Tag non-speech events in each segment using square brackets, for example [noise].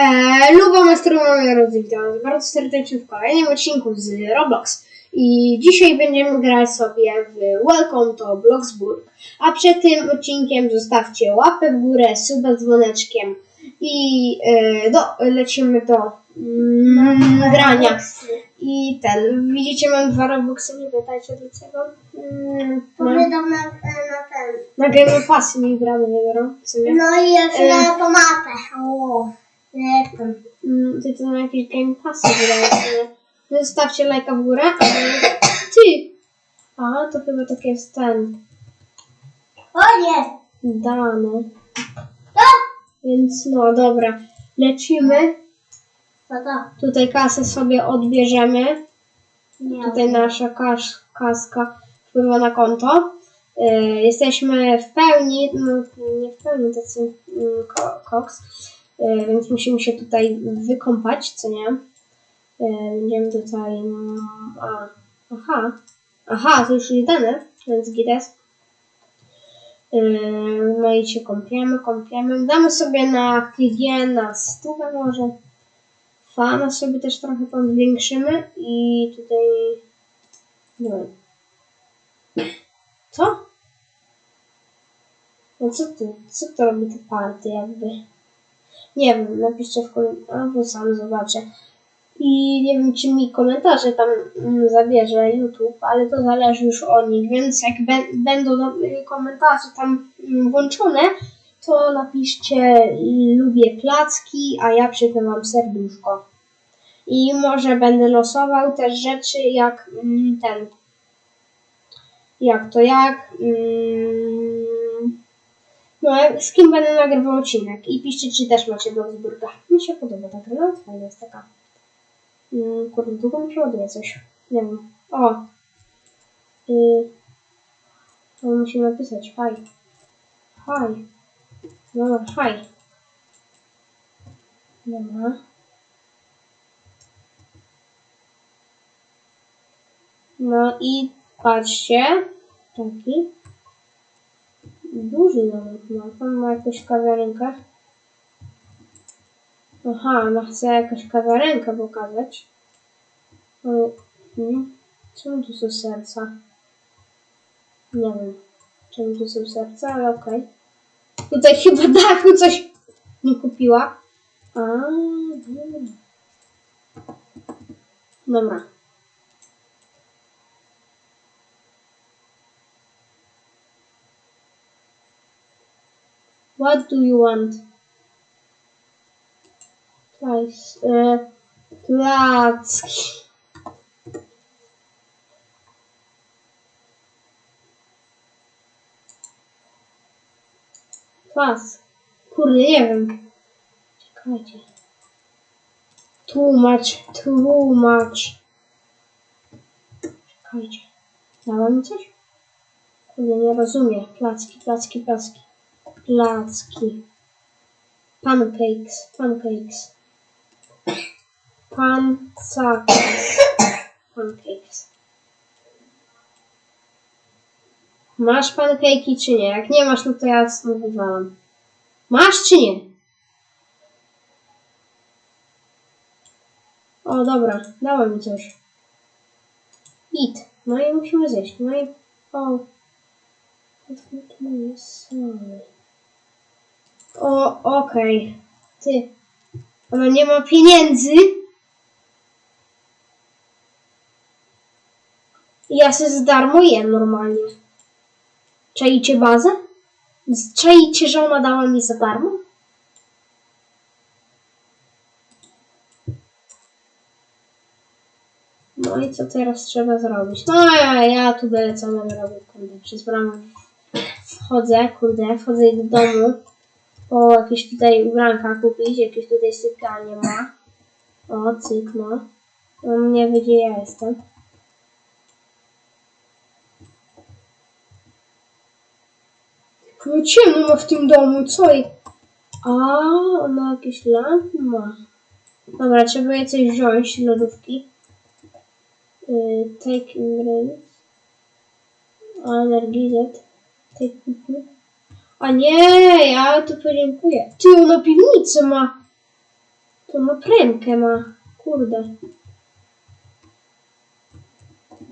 Eee, Luba Mastrowa Rodzy, witam was bardzo serdecznie w kolejnym odcinku z Roblox. I dzisiaj będziemy grać sobie w Welcome to Bloxburg. A przed tym odcinkiem zostawcie łapę w górę, suba dzwoneczkiem i e, do, lecimy do mm, grania. I ten, widzicie mam dwa Robuxy, nie pytajcie dlaczego. Mm, no, Wydam na, na ten. na Game Passy nie gramy, nie biorą, w sumie. No i jeszcze E. na tą mapę. O, jak tam. Mm, Ty to na jakieś Game Passy wydaje się. Zostawcie lajka w górę. Ty! A, to chyba tak jest ten O nie! dane. To! Więc no dobra. Lecimy. Co to? Tutaj kasę sobie odbierzemy. Nie. Tutaj nasza kasz, kaska wpływa na konto. Y, jesteśmy w pełni, no nie w pełni tacy mm, ko- koks, więc musimy się tutaj wykąpać, co nie? Będziemy tutaj, mm, a, aha, aha, to już dane, więc gites. Y, no i się kąpiemy, kąpiemy. Damy sobie na higienę na stówę może. Fana sobie też trochę powiększymy i tutaj. Wiem. Co? No co ty? Co to robi te party jakby? Nie wiem, napiszcie w komentarzach, albo sam zobaczę. I nie wiem, czy mi komentarze tam mm, zabierze YouTube, ale to zależy już od nich, więc jak będą y, komentarze tam mm, włączone, to napiszcie lubię placki, a ja przypnę wam serduszko. I może będę losował też rzeczy jak mm, ten. Jak to jak. Mm, no, z kim będę nagrywał odcinek. I piszcie, czy też macie Bloxburga. Mi się podoba ta gra, no, fajna jest taka. Mm, kurde, długo mi się coś. Nie wiem. O! Y, to musimy napisać. Haj. Haj. Dobra, haj. Dobra. No i patrzcie, taki duży nawet ma. Tam ma jakąś kawiarenkę. Aha, ona chce jakąś kawiarenkę pokazać. Ale, hmm, czemu tu są serca? Nie wiem, czemu tu są serca, ale okej. Tutaj [laughs] chyba dachu coś nie kupiła. A, dobra. Dobra. What do you want? Twice. Uh, placki. Pas. Kurde, nie wiem. Czekajcie. Tłumacz, tłumacz. Czekajcie. Dała mi coś? Kurde, nie rozumiem. Placki, placki, placki. Placki. Pancakes, pancakes. Pancakes. Pancakes. Masz pankejki czy nie? Jak nie masz, no to ja stąd. Masz czy nie? O, dobra, dała mi coś. Git. No i musimy zjeść. No i... O. Sorry. O, okej. Ty. Ona nie ma pieniędzy. Ja se z darmo normalnie. Czaicie bazę? Czaicie, że ona dała mi za darmo? No i co teraz trzeba zrobić? No ja, ja tu będę co będę robił, kurde, przez bramę wchodzę, kurde, wchodzę do domu, o, jakieś tutaj ubranka kupić, jakieś tutaj sypialnie ma. O, cyk, no. On nie wie, gdzie ja jestem. No ciemno ma w tym domu, co i... A, ona jakieś lampy ma. Dobra, trzeba je coś wziąć, lodówki. Y, take ingredients. Energizet. Take A nie, ja tu podziękuję. Ty, ona piwnicę ma. To ma premkę ma. Kurde.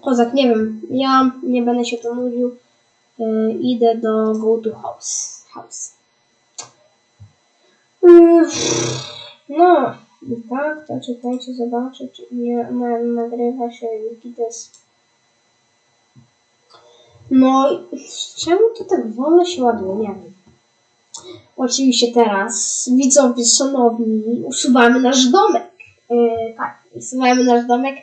Kozak, nie wiem. Ja nie będę się tu nudził. Yy, idę do go to house. House. Yy, no. I tak, to czekajcie, zobaczę, czy nie na, nagrywa się Wikites. No, czemu to tak wolno się ładuje? Nie wiem. Oczywiście teraz, widzowie szanowni, usuwamy nasz domek. Yy, tak, usuwamy nasz domek.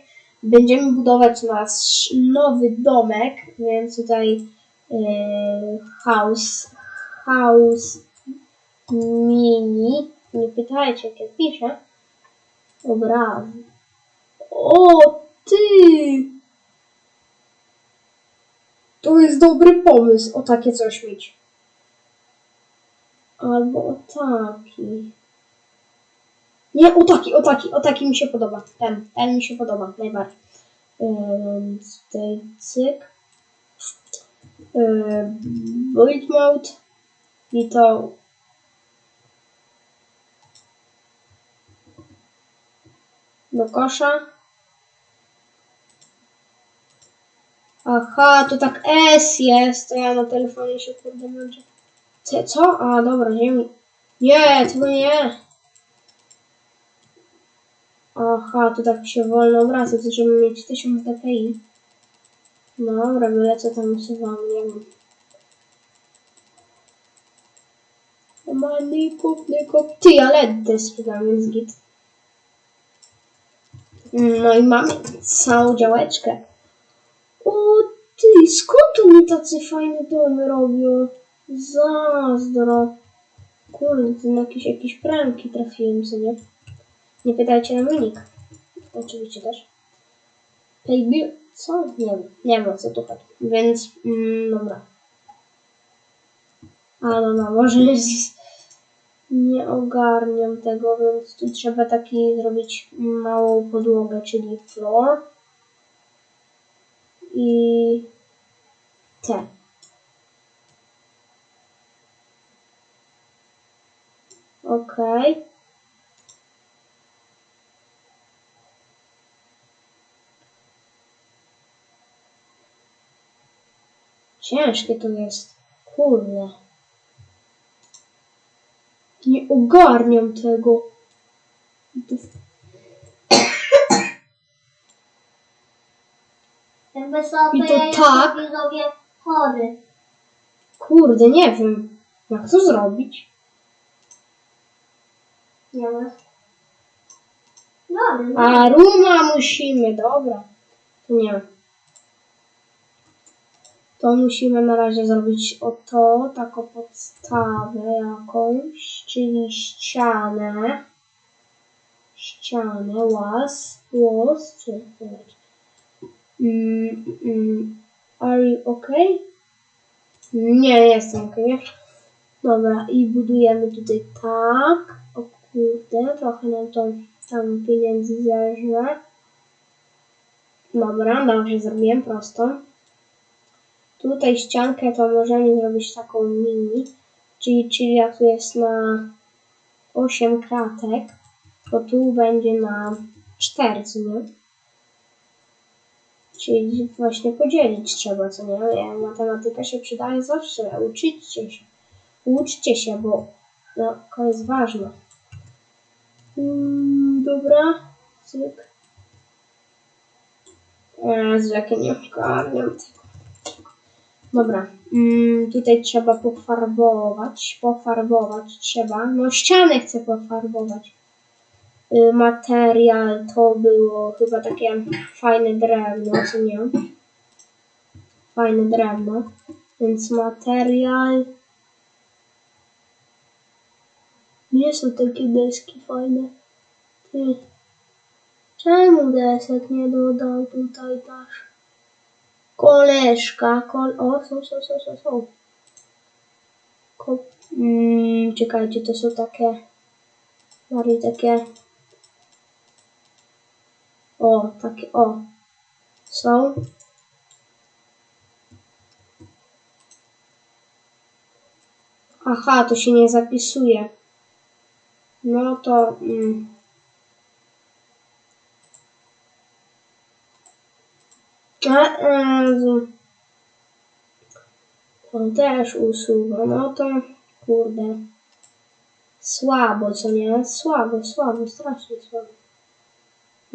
Będziemy budować nasz nowy domek, więc tutaj yy, house, house mini. Nie pytajcie, jak ja piszę. Obrazy. O, ty! To jest dobry pomysł, o takie coś mieć. Albo o taki. Nie, o taki, o taki, o taki mi się podoba. Ten, ten mi się podoba najbardziej. Więc tutaj cyk. Build mode. I to do kosza. Aha, to tak S jest, to ja na telefonie się kurde męczę. Co? co? A, dobra, ziemi. Nie, tego nie. Aha, to tak się wolno obraca, to żeby mieć 1000 dpi. Dobra, byle co tam usuwam, nie wiem. Mani kupny kop. Ty, ale też sprzedam, więc git. No i mamy całą działeczkę. Ty, skąd mi tacy fajne domy robią? Zazdro. Kurde, to na jakieś, jakieś pranki trafiłem, co nie? Pytajcie na nick. Oczywiście też. Paybill? Co? Nie wiem. Nie wiem co tu chodzi. Więc, mm, dobra. A no, no, może jest... Nie ogarniam tego, więc tu trzeba taki zrobić małą podłogę, czyli floor. I... Te. Okej. Ciężkie to jest. Kurde. Nie ogarniam tego. I to ja tak? Chory. Kurde, nie wiem. Jak to zrobić? Nie wiem. Dobra, no. A ruma musimy, dobra. To nie. To musimy na razie zrobić o to, taką podstawę jakąś, czyli ścianę. Ścianę, łaz, łos, czy. Mm, mm, are you okay? Nie, jestem okej, wiesz? Dobra, i budujemy tutaj tak. O kurde, trochę nam to tam pieniędzy zerze. Dobra, dobrze zrobiłem prostą. Tutaj ściankę to możemy zrobić taką mini, czyli, czyli jak tu jest na 8 kratek, to tu będzie na 4, co nie? Czyli właśnie podzielić trzeba, co nie? Nie, Matematyka się przydaje zawsze, uczycie się. Uczcie się, bo no, to jest ważne. Mm, dobra, cyk. Jezu, jak ja nie ogarniam tego. Dobra, mm, tutaj trzeba pofarbować, pofarbować trzeba. No ścianę chcę pofarbować. Y, materiał to było chyba takie fajne drewno, co nie? Fajne drewno. Więc materiał. Nie są takie deski fajne. Ty. Czemu desek nie dodał tutaj też? Koleżka, kol... O, są, są, są, są, są. Ko... Mm, czekajcie, to są takie... Bardziej takie... O, takie o. Są. Aha, to się nie zapisuje. No to... Mm. E, on też usuwa, no to kurde. Słabo, co nie? Słabo, słabo, strasznie słabo.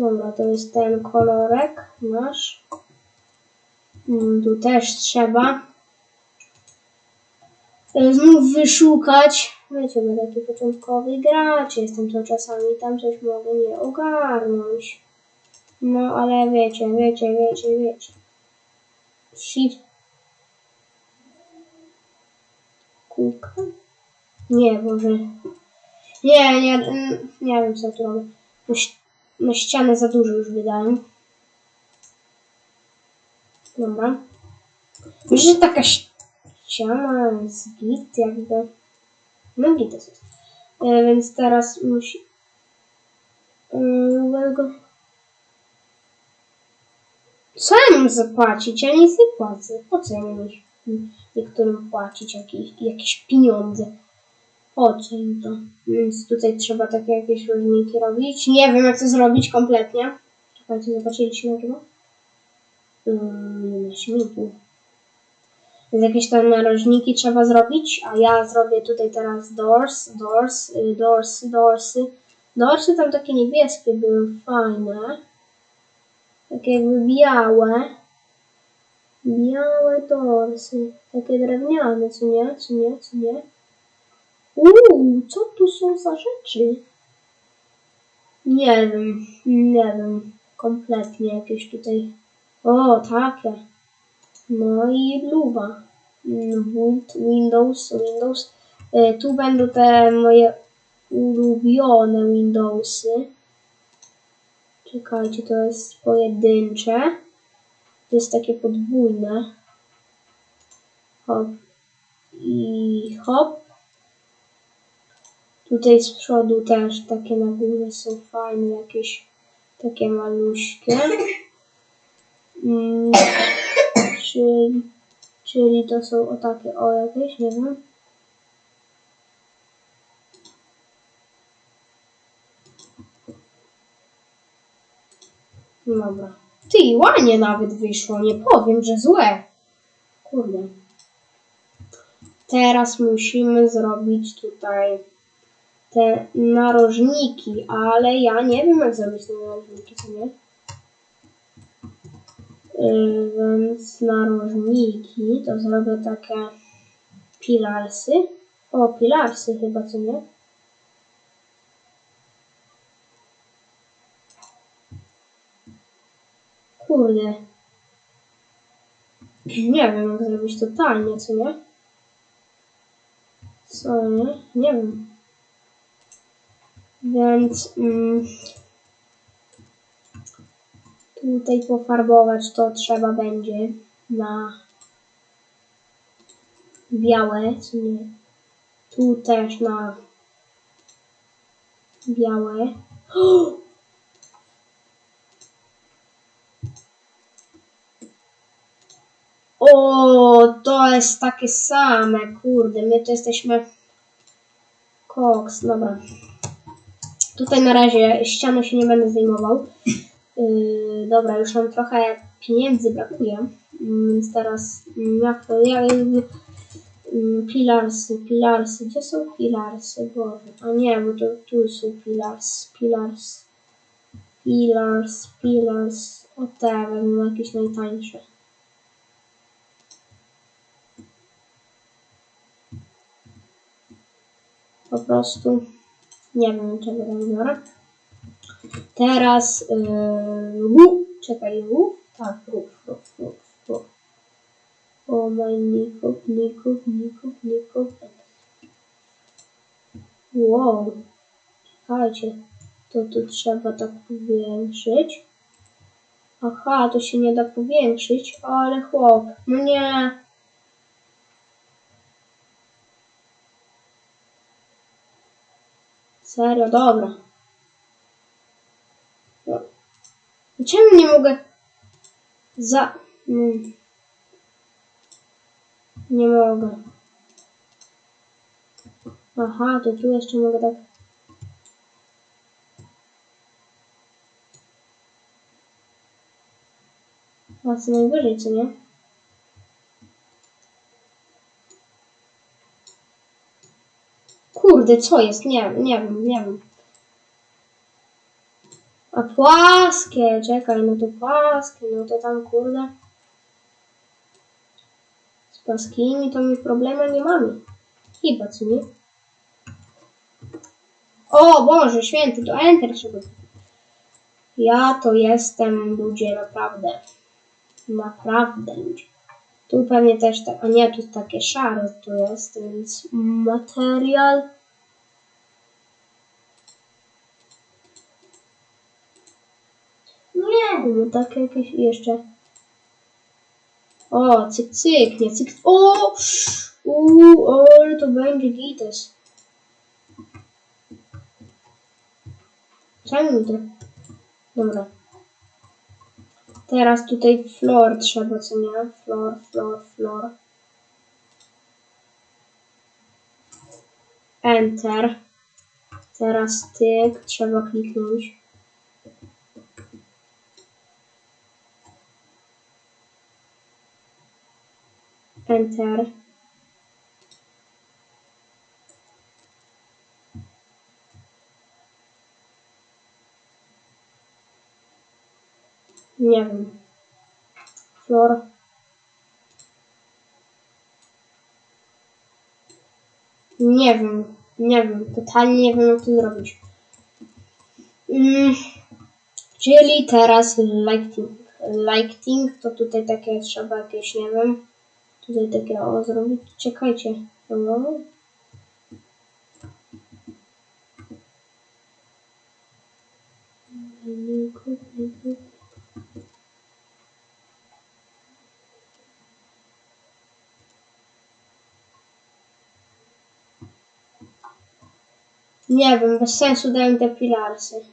Dobra, to jest ten kolorek. Masz. Mm, Tu też trzeba. e, Znów wyszukać. Wiecie, taki początkowy gracz jestem, to czasami tam coś mogę nie ogarnąć. No, ale wiecie, wiecie, wiecie, wiecie. Shift. Kółka? Nie, Boże. Nie, nie, mm, nie wiem co tu robię. Ś- na ścianę za dużo już wydałem. Dobra. Myślę, że taka ściana jest git, jakby. No git jest. E, więc teraz musi... Go... Co ja mam zapłacić? Ja nic nie płacę. Po co ja mam niektórym płacić jakieś, jakieś pieniądze? Im to? Więc tutaj trzeba takie jakieś różniki robić. Nie wiem jak to zrobić kompletnie. Czekajcie, zobaczyliśmy chyba. Yy, śmietniku. Więc jakieś tam narożniki trzeba zrobić, a ja zrobię tutaj teraz doors, doors, y, doors, doorsy. Doorsy tam takie niebieskie były fajne. Takie jakby białe. Białe dorsy. Takie drewniane, co nie? Co nie? Co nie? Uuu, co tu są za rzeczy? Nie wiem, nie wiem. Kompletnie jakieś tutaj. O, takie. No i luba. Windows, Windows. Y, Tu będą te moje ulubione Windowsy. Czekajcie, to jest pojedyncze. To jest takie podwójne. Hop. I hop. Tutaj z przodu też takie na górze są fajne, jakieś takie maluśkie. Mm, czyli, czyli to są o takie o jakieś, nie wiem. Dobra. Ty, ładnie nawet wyszło, nie powiem, że złe. Kurde. Teraz musimy zrobić tutaj te narożniki, ale ja nie wiem jak zrobić te narożniki, co nie? Yy, więc narożniki to zrobię takie pilarsy. O, pilarsy chyba, co nie? Kurde. Nie wiem jak zrobić totalnie, co nie? Co nie? Nie wiem. Więc mm, tutaj pofarbować to trzeba będzie na białe, nie? Tu też na białe. O, to jest takie same, kurde, my to jesteśmy koks, dobra. Tutaj na razie ściany się nie będę zdejmował. Yy, dobra, już nam trochę pieniędzy brakuje, Mm, więc teraz mm, jak to, ja, yy, pilarsy, pilarsy, gdzie są pilarsy, Boże, a nie, bo to tu są pilars, pilars, pilars, pilars, o te, wezmę jakieś najtańsze. Po prostu nie wiem czego tam biorę. Teraz yy, wu, czekaj, wu? Tak, rów, rów, rów. O my Ników, Ników, Ników, Ników. Wow. Czekajcie. To tu trzeba tak powiększyć. Aha, to się nie da powiększyć, ale chłop. No nie. Serio, dobra. No. Czemu nie mogę za... Mm. Nie mogę. Aha, to tu jeszcze mogę tak... A co najwyżej, co nie? Kurde, co jest? Nie, nie wiem, nie wiem. A płaskie, czekaj, no to płaskie, no to tam kurde. Z płaskimi to mi problemu nie mamy. Chyba, co nie? O Boże, święty, to Enter trzeba. Ja to jestem ludzie, naprawdę. Naprawdę ludzie. Tu pewnie też tak, a nie, tu takie szare tu jest, więc materiał. No tak jakieś jeszcze. O, cyk, cyk, nie cyk. O! Uuu, ale to będzie gites. Czemu to? Dobra. Teraz tutaj flor trzeba, co nie? Flor, flor, flor. Enter. Teraz tyk, trzeba kliknąć. Enter. Nie wiem. Flor. Nie wiem. Nie wiem. Totalnie nie wiem, jak to zrobić. Mm. Czyli teraz lighting. Lighting to tutaj takie trzeba jakieś, nie wiem. Tutaj takie o zrobić. Czekajcie. No. Nie wiem, bez sensu dają te pilarsy.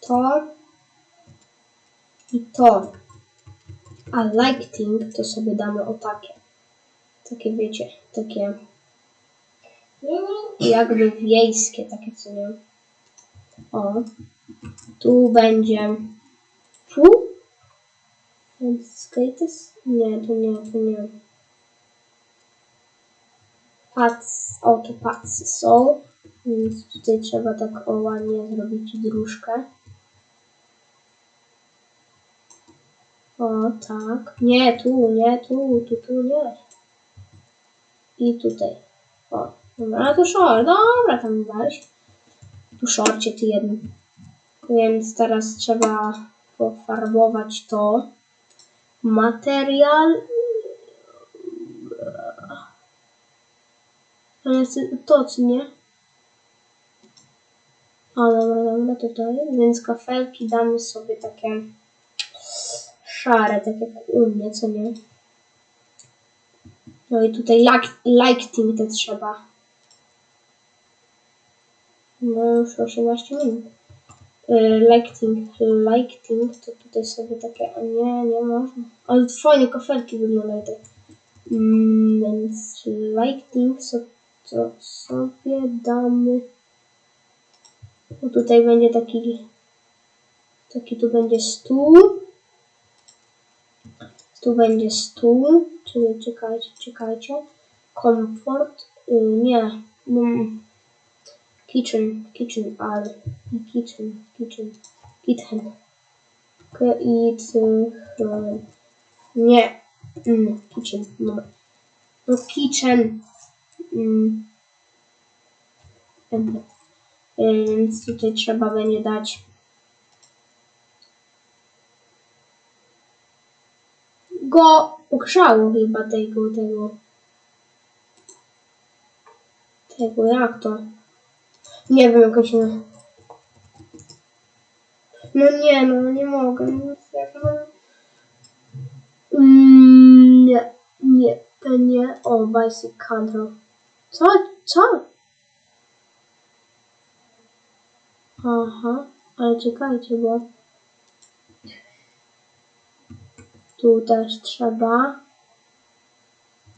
To i to. A lighting to sobie damy o takie. Takie wiecie, takie nie. jakby wiejskie, takie co nie. O. Tu będzie. Tu? Skates? Nie, to nie, to nie. Pads, o to padsy są. Więc tutaj trzeba tak o ładnie zrobić dróżkę. O, tak. Nie, tu, nie, tu, tu, tu, nie. I tutaj. O, dobra, to short, dobra, tam weź. Tu szorcie ty jeden. Więc teraz trzeba pofarbować to. Materiał. To jest to, co nie? O, dobra, dobra, tutaj. Więc kafelki damy sobie takie szare, tak jak u mnie, co nie? No i tutaj like, lighting te trzeba. No już 18 minut. Y, Lighting, lighting, to tutaj sobie takie, a nie, nie można. Ale fajne kafelki wyglądają te. Mm, więc lighting so, to sobie damy. No tutaj będzie taki, taki tu będzie stół. Tu będzie stół, czyli czekajcie, czekajcie. Komfort, y, nie, mm, kitchen, kitchen, ale kitchen, kitchen, kitchen. K i c h nie, mm, kitchen, dobra. No kitchen, mm. Y, więc tutaj trzeba będzie dać go ogrzało chyba tego, tego. Tego, jak to? Nie wiem, jak się... No nie, no nie mogę. No... Mm, nie, nie, to nie. O, basic control. Co? Co? Aha, ale czekajcie, bo... Tu też trzeba.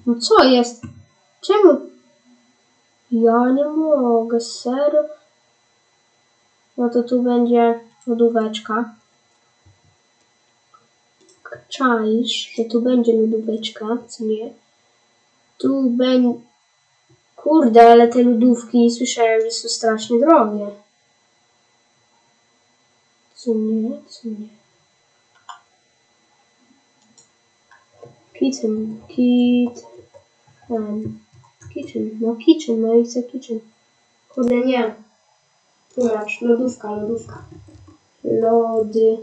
No co jest? Czemu? Ja nie mogę, serio? No to tu będzie lodóweczka. czaisz, że tu będzie lodóweczka, co nie? Tu będzie... Kurde, ale te lodówki słyszałem, że są strasznie drogie. Co nie? Co nie? Kitchen, kit... Um, kitchen, no kitchen, no i chcę kitchen. Kurde, nie. Tu lodówka, lodówka. Lody.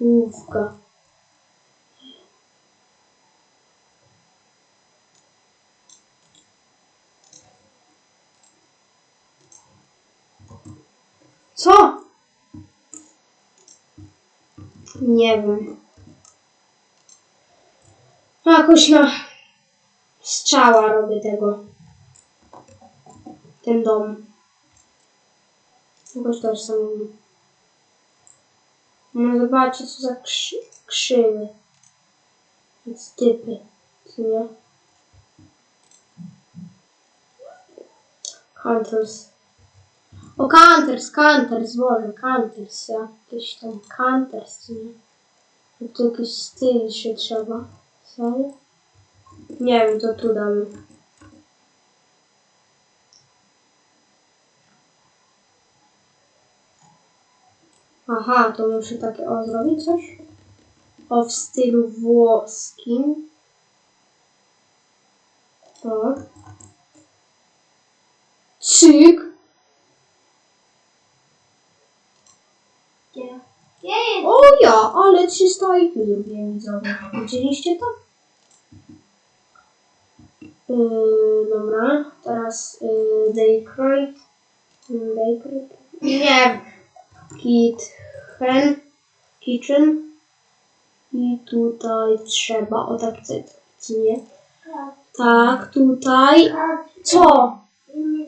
Łówka. Co? Nie wiem. Jakoś na strzała robię tego. Ten dom. Jakoś też sam. No zobaczcie co za krzy krzywy. Więc typy. Co nie? Hunters. O, Canters, Canters, Boże, Canters, jakieś tam Canters, co nie? No to jakiś styl się trzeba. Serio? Nie wiem, to tu damy. Aha, to muszę takie, o, zrobić coś? O, w stylu włoskim. O. Cyk. O ja, ale 300 IQ zrobiłem widzowie. Widzieliście to? Yy, dobra, teraz yy, Daycrate. Daycrate? Nie. Kitchen. Kitchen. I tutaj trzeba, o tak nie? Tak, tutaj. Co? Mm,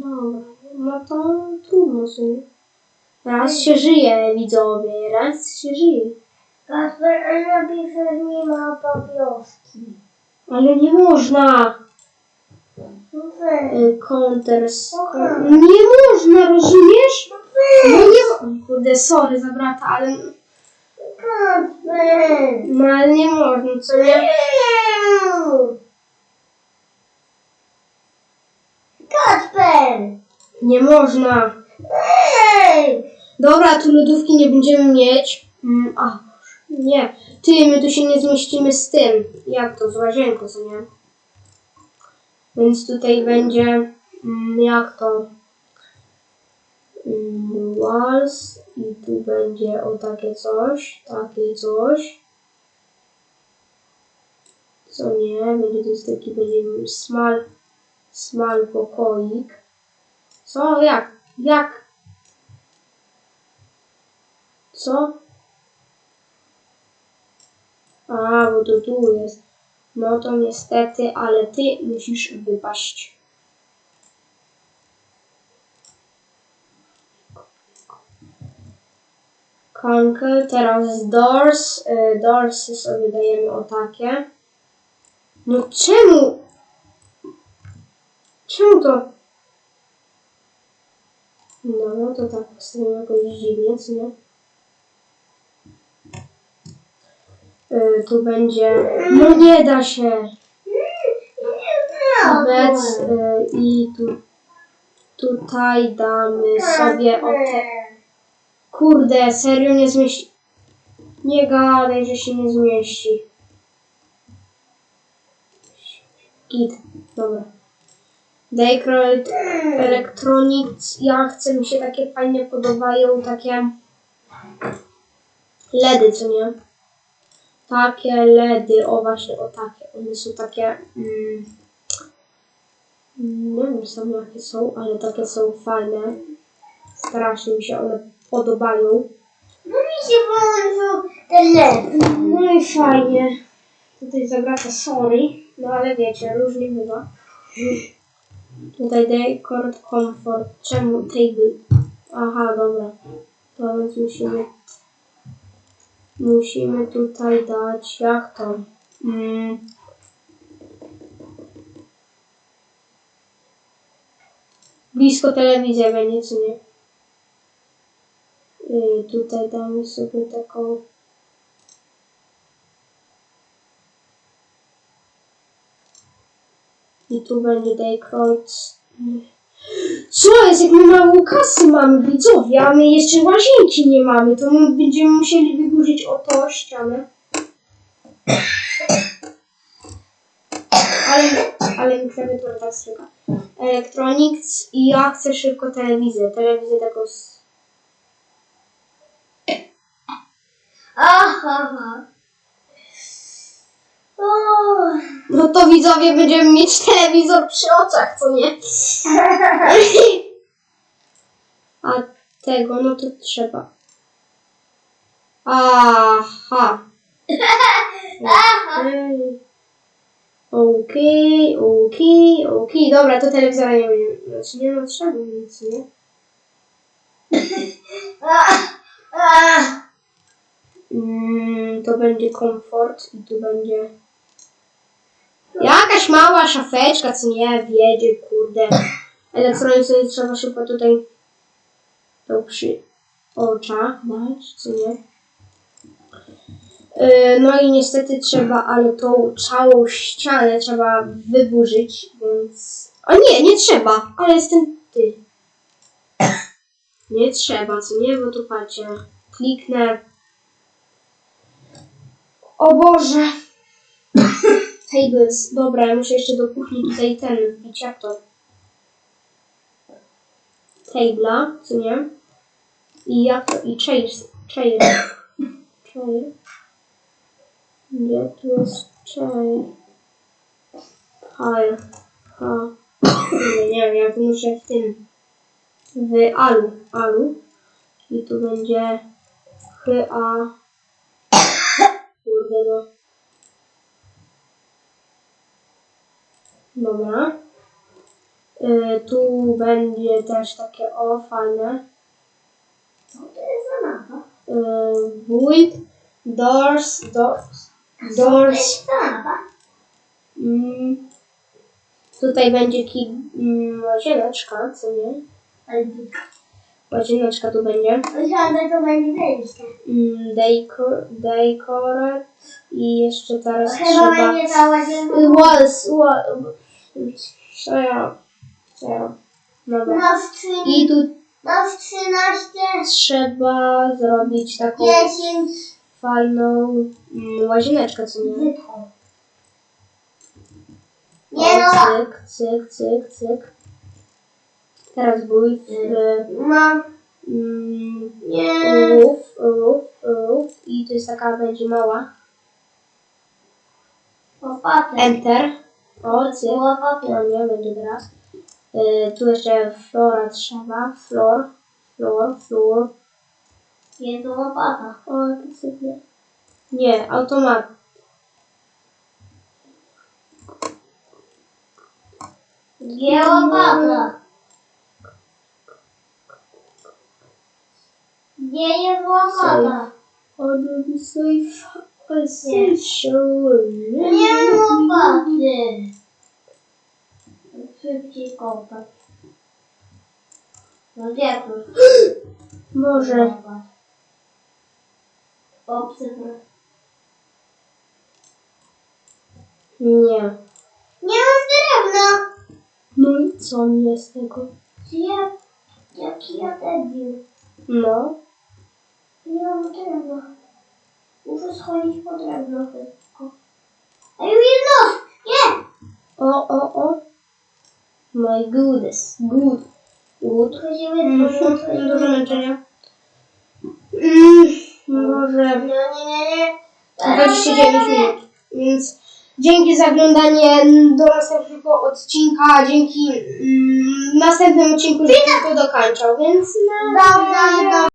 Dobra, no to trudno sobie. Raz się żyje, widzowie, raz się żyje. Kasper, napisze nie ma papioski. Ale nie można. Y, Counters. Nie można, rozumiesz? No nie mo- Kurde, sorry za brata, ale, no, ale nie można, co nie? Kasper. Nie można. Dobra, tu lodówki nie będziemy mieć. Mm, a, nie. Ty, my tu się nie zmieścimy z tym. Jak to? Z łazienką, co nie? Więc tutaj będzie, mm, jak to? Mm, walls i tu będzie o takie coś, takie coś. Co nie? Będzie to jest taki, będzie smal, smal pokoik. Co? Jak? Jak? Co? A, bo to tu jest. No to niestety, ale ty musisz wypaść. Conquer, teraz doors. Y, Doorsy sobie dajemy o takie. No czemu? Czemu to? No, no to tak postawimy jakoś dziwnie, nie? Y, tu będzie... No nie da się! Obec y, i tu, tutaj damy sobie o. Kurde, serio nie zmieści... Nie gadaj, że się nie zmieści. Git, dobra. Decorate Electronics. Ja chcę, mi się takie fajnie podobają, takie LEDy, co nie? Takie LEDy, o właśnie, o takie. One są takie, mm, nie wiem sam jakie są, ale takie są fajne. Strasznie mi się one podobają. No mi się włączył telefon. No i fajnie. Tutaj zabrata sorry, no ale wiecie, różnie bywa. Tutaj decor comfort. Czemu table? Aha, dobra. To więc musimy musimy tutaj dać jak to? Mm. Blisko telewizja będzie, czy nie? Yy, tutaj damy sobie taką. I tu będzie Daycroft. Co jest, jak my mało kasy mamy, widzowie, a my jeszcze łazienki nie mamy, to my będziemy musieli wyburzyć o ścianę. Ale, ale mi klawiatura tak stryka. Electronics i ja chcę szybko telewizję. Telewizję taką. Aha. O. No to widzowie będziemy mieć telewizor przy oczach, co nie? [laughs] A tego, no to trzeba. Aha. Okej. Okej, okej. Dobra, to telewizora nie będzie. Znaczy nie ma trzeba nic, nie? [laughs] Mm, to będzie komfort i tu będzie jakaś mała szafeczka, co nie, wiedzie, kurde. Elektronice trzeba szybko tutaj to przy oczach dać, co nie. Yy, No i niestety trzeba, ale tą całą ścianę trzeba wyburzyć, więc... O nie, nie trzeba, ale jestem ty. Nie trzeba, co nie, bo tu patrzcie, kliknę o Boże! Tables. Dobra, ja muszę jeszcze do kuchni tutaj ten wbić, jak to? Tabla, co nie? I jak to? I chair. Chair. Chair. Gdzie tu jest chair? Pile. Ha. Nie, nie wiem, ja tu muszę w tym. W alu. Alu. I tu będzie H, A, Kurde no. Dobra. Y, tu będzie też takie o fajne. Co to jest za mapa? Y, build, doors, doors, To doors. jest za mapa? Mm, tutaj będzie ki, mm, łazieneczka, co nie? Ale Łazieneczka tu będzie. myślałam, że to będzie wejście. Mm, decor, decorat i jeszcze teraz Chyba trzeba... będzie ta łazienka. Was, wa, co ja, co ja, dobra. Masz I tu masz trzynaście, trzeba zrobić taką dziesięć, fajną mm, łazieneczkę, co nie? wytchą. O, Nie no, cyk, cyk, cyk, cyk. Teraz bój w mam, mm, nie, roof, roof, roof i to jest taka, będzie mała. łopatę. Enter. O, cyk. Łopatę. No nie, będzie teraz. Y, tu jeszcze flora trzeba. Flor, flor, flor. Jest łopata. O, to sypie. Nie, automat. Gdzie łopata? Gdzie jest łopata? The safe. Nie. Nie łopaty. Szybciej kopać. No gdzie tu? [gasps] Może. Obserwuj. Nie. Nie mam drewna. No i co mi z tego? Ja, jaki ja debil. No. Nie mam drewna. Muszę schodzić po drewno wszystko. A już jedno! Nie! O, o, o. My goodness. Good. Good. Tylko się Mm, wytworzyło. Dużo męczenia. Mm, może Nie, nie, nie, nie. 29 minut. Więc dzięki za oglądanie do następnego odcinka. Dzięki mm, następnym odcinku, żebym to dokończał. Więc na Dobrze, dobrze.